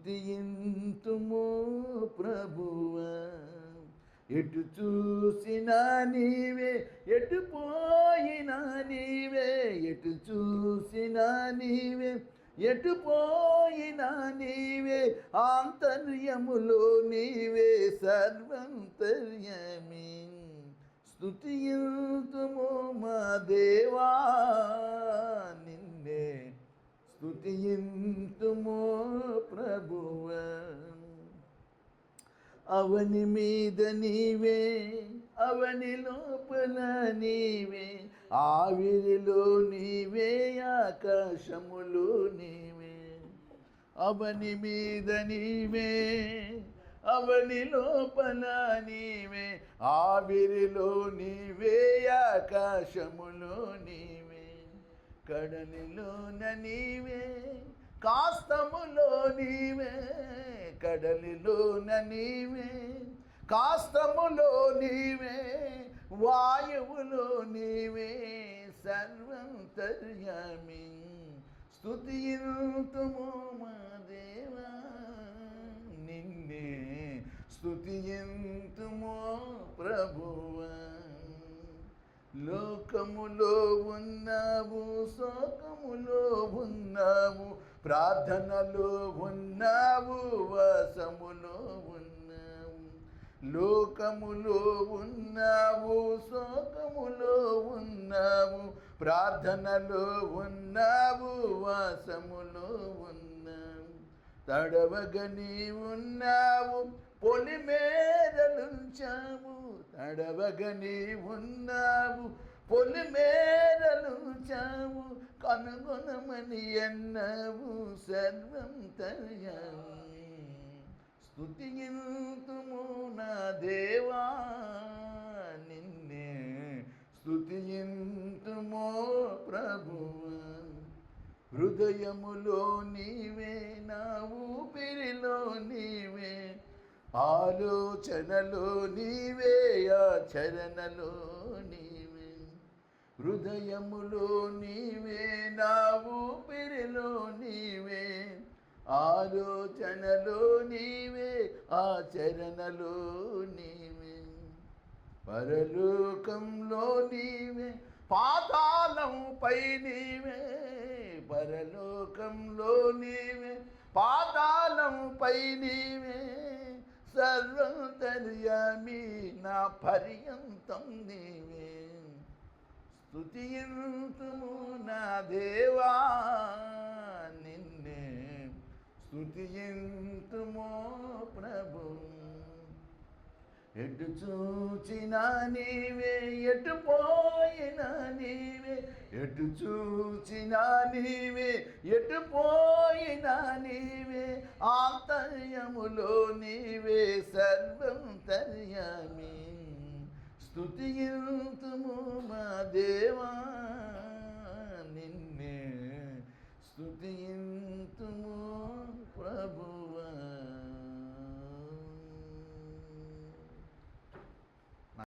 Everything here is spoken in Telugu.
స్తుతియింతుము ప్రభువ. ఎటు చూసినా నీవే ఎటు పోయినా నీవే ఎటు చూసినా నీవే ఎటు పోయినా నీవే ఆంతర్యములో నీవే సర్వంతర్యమి. స్తుతియుతుము మా దేవా. అవని మీద నీవే అవని లోపల నీవే ఆవిరిలో నీవే ఆకాశములో నీవే. అవని మీద నీవే అవని లోపల నీవే ఆవిరిలో నీవే ఆకాశములో నీవే. కడలిలోన నీవే కాస్తములో కడలిలోన నీవే కాస్తములో నీవే వాయువులో నీవే సర్వంతర్యామి స్తుతియుతుము మా దేవా. నిన్నే స్తుతియంతుమో ప్రభువా. లోకములో ఉన్నావు శోకములో ప్రార్థనలు ఉన్నావు వాసములో ఉన్నావు లోకములో ఉన్నావు శోకములో ఉన్నావు ప్రార్థనలో ఉన్నావు వాసములో ఉన్నావు. తడవగని ఉన్నావు పొలిమేరలుంచావు. తడవగని ఉన్నావు పొలిమేరలుంచావు కనుగొనమని అన్నావు సర్వం తయామి స్తుతియంతుము నా దేవా నిన్నే స్తుతియంతుమో ప్రభువా. హృదయములో నీవే నా ఊపిరిలో నీవే ఆలోచనలో నీవే ఆచరణలో నీవే. హృదయములో నీవే నా ఊపిరిలో నీవే ఆలోచనలో నీవే ఆచరణలో నీవే పరలోకంలో నీవే పాతాళంపై నీవే పరలోకంలో నీవే పాతాళంపై నీవే సర్వంతర్యామి నా పర్యంతం నీవే. స్తుతియంతుము నా దేవా నిన్నే స్తుతియంతుమో ప్రభు. ఎటు చూచినా నీవే ఎటు పోయినా నీవే ఎటు చూచినా నీవే ఎటు పోయినా నీవే ఆంతర్యములో నీవే సర్వం తర్యామి స్తుతియంతుము మా దేవా